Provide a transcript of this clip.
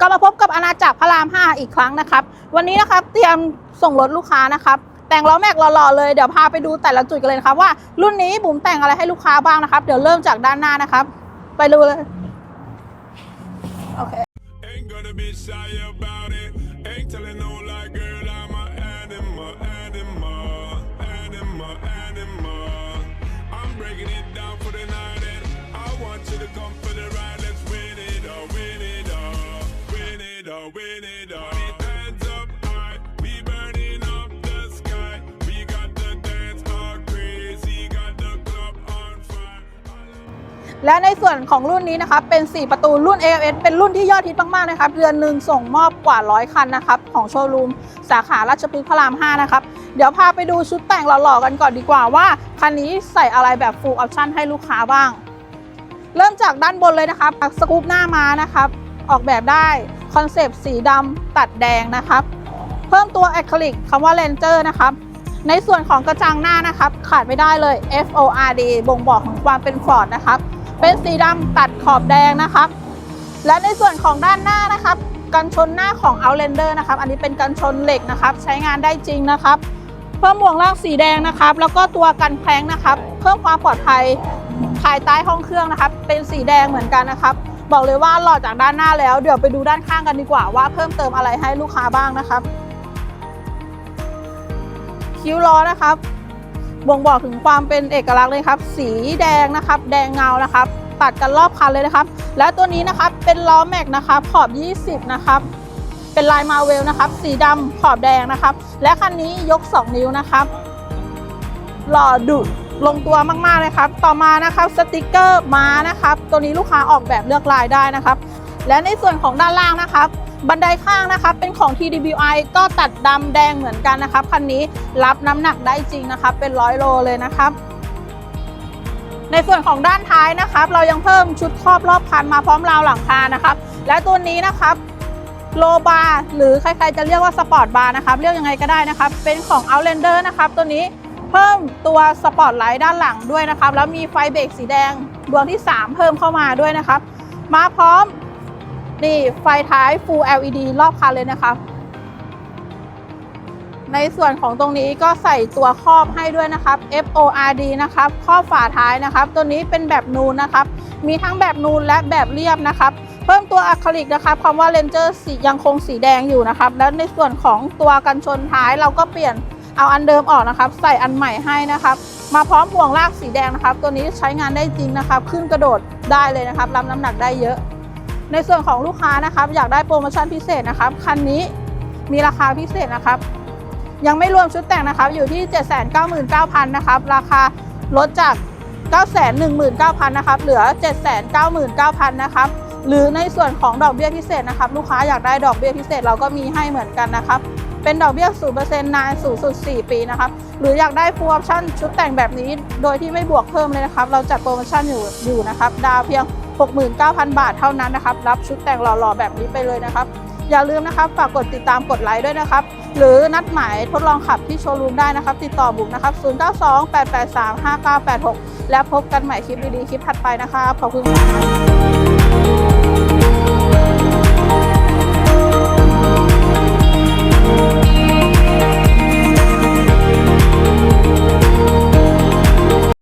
ก็มาพบกับอาณาจักรพระราม 5 อีกครั้งนะครับ วันนี้นะครับเตรียมส่งรถลูกค้านะครับ แต่งล้อแม็กหล่อๆเลย เดี๋ยวพาไปดูแต่ละจุดกันเลยนะครับว่ารุ่นนี้บุ๋มแต่งอะไรให้ลูกค้าบ้างนะครับ เดี๋ยวเริ่มจากด้านหน้านะครับ ไปดูเลย โอเค Ain't gonna be shy about it. Ain't telling และในส่วนของรุ่นนี้นะครับเป็น 4 ประตูรุ่น AFS เป็นรุ่นที่ยอดฮิตมากๆนะครับ เดือนหนึ่งส่งมอบกว่า100คันนะครับ ของโชว์รูม สาขาราชพฤกษ์พระราม 5 นะครับ เดี๋ยวพาไปดูชุดแต่งหล่อๆกันก่อนดีกว่าว่า คันนี้ใส่อะไรแบบ full option ให้ลูกค้าบ้าง เริ่มจากด้านบนเลยนะครับสกูปหน้าม้านะครับ ออกแบบได้ คอนเซปต์สีดำตัดแดงนะครับเพิ่มตัวแอคริลิกคำว่า Ranger นะครับในส่วนของกระจังหน้านะครับ ขาดไม่ได้เลย F O R D บ่งบอกของความเป็นฟอร์ดนะครับ เป็นสีดำตัดขอบแดงนะครับ และในส่วนของด้านหน้านะครับ กันชนหน้าของ Outlander นะครับ อันนี้เป็นกันชนเหล็กนะครับ ใช้งานได้จริงนะครับ เพิ่มหมวกล่างสีแดงนะครับ แล้วก็ตัวกันแพงนะครับ เพิ่มความปลอดภัยภายใต้ห้องเครื่องนะครับ เป็นสีแดงเหมือนกันนะครับ บอกเลยว่าหล่อจากด้านหน้าแล้ว เดี๋ยวไปดูด้านข้างกันดีกว่าว่าเพิ่มเติมอะไรให้ลูกค้าบ้างนะครับ คิ้วล้อนะครับ บ่งบอกถึงความเป็นเอกลักษณ์เลยครับ สีแดงนะครับ แดงเงานะครับ ตัดกันรอบคันเลยนะครับ และตัวนี้นะครับเป็นล้อแม็กนะครับขอบ 20 นะครับ เป็นลายมาเวลนะครับ สีดำขอบแดงนะครับ และคันนี้ยก 2 นิ้วนะครับ หล่อดุ ลงตัวมากๆเลยครับ ต่อมานะครับสติกเกอร์ม้านะครับ ตัวนี้ลูกค้าออกแบบเลือกลายได้นะครับ และในส่วนของด้านล่างนะครับ บันไดข้างนะครับ เป็นของ TDBI ก็ตัดดำแดงเหมือนกันนะครับคันนี้รับน้ำหนักได้จริงนะครับ เป็นร้อยโลเลยนะครับในส่วนของด้านท้ายนะครับ เรายังเพิ่มชุดครอบรอบคันมาพร้อมราวหลังคานะครับ และตัวนี้นะครับโลบาร์หรือใครๆจะเรียกว่าสปอร์ตบาร์นะครับ เรียกยังไงก็ได้นะครับ เป็นของ Outlander นะครับ ตัวนี้ เพิ่มตัวสปอร์ตไลท์ด้านหลังด้วยนะครับแล้วมีไฟเบรกสีแดงดวงที่ 3 เพิ่มเข้ามาด้วยนะครับ มาพร้อมนี่ไฟท้าย Full LED รอบคันเลยนะครับ ในส่วนของตรงนี้ก็ใส่ตัวครอบให้ด้วยนะครับ FORD นะครับครอบฝาท้ายนะครับ ตัวนี้เป็นแบบนูนนะครับ มีทั้งแบบนูนและแบบเรียบนะครับเพิ่มตัวอะคริลิกนะครับคำว่า Ranger สียังคงสีแดงอยู่นะครับ แล้วในส่วนของตัวกันชนท้ายเราก็เปลี่ยน เอาอันเดิมออกนะครับ ใส่อันใหม่ให้นะครับ มาพร้อมห่วงลากสีแดงนะครับ ตัวนี้ใช้งานได้จริงนะครับ ขึ้นกระโดดได้เลยนะครับ รับน้ำหนักได้เยอะ ในส่วนของลูกค้านะครับ อยากได้โปรโมชั่นพิเศษนะครับคันนี้มีราคาพิเศษนะครับ ยังไม่รวมชุดแต่งนะครับ อยู่ที่ 799,000นะครับ ราคาลดจาก 919,000นะครับ เหลือ 799,000นะครับ หรือในส่วนของดอกเบี้ยพิเศษนะครับ ลูกค้าอยากได้ดอกเบี้ยพิเศษเราก็มีให้เหมือนกันนะครับ เป็นดอกเบี้ย 0%นานสูงสุด 4 ปีนะครับ หรืออยากได้ full option ชุดแต่งแบบนี้ โดยที่ไม่บวกเพิ่มเลยนะครับ เราจัดโปรโมชั่นอยู่อยู่นะครับ ดาวเพียง 69,000 บาทเท่านั้นนะครับ รับชุดแต่งหล่อๆ แบบนี้ไปเลยนะครับ อย่าลืมนะครับ ฝากกดติดตามกดไลค์ด้วยนะครับ หรือนัดหมายทดลองขับที่โชว์รูมได้นะครับ ติดต่อบุ๋มนะครับ 0928835986 และพบกันใหม่คลิปดีๆคลิปถัดไปนะครับขอบคุณค่ะ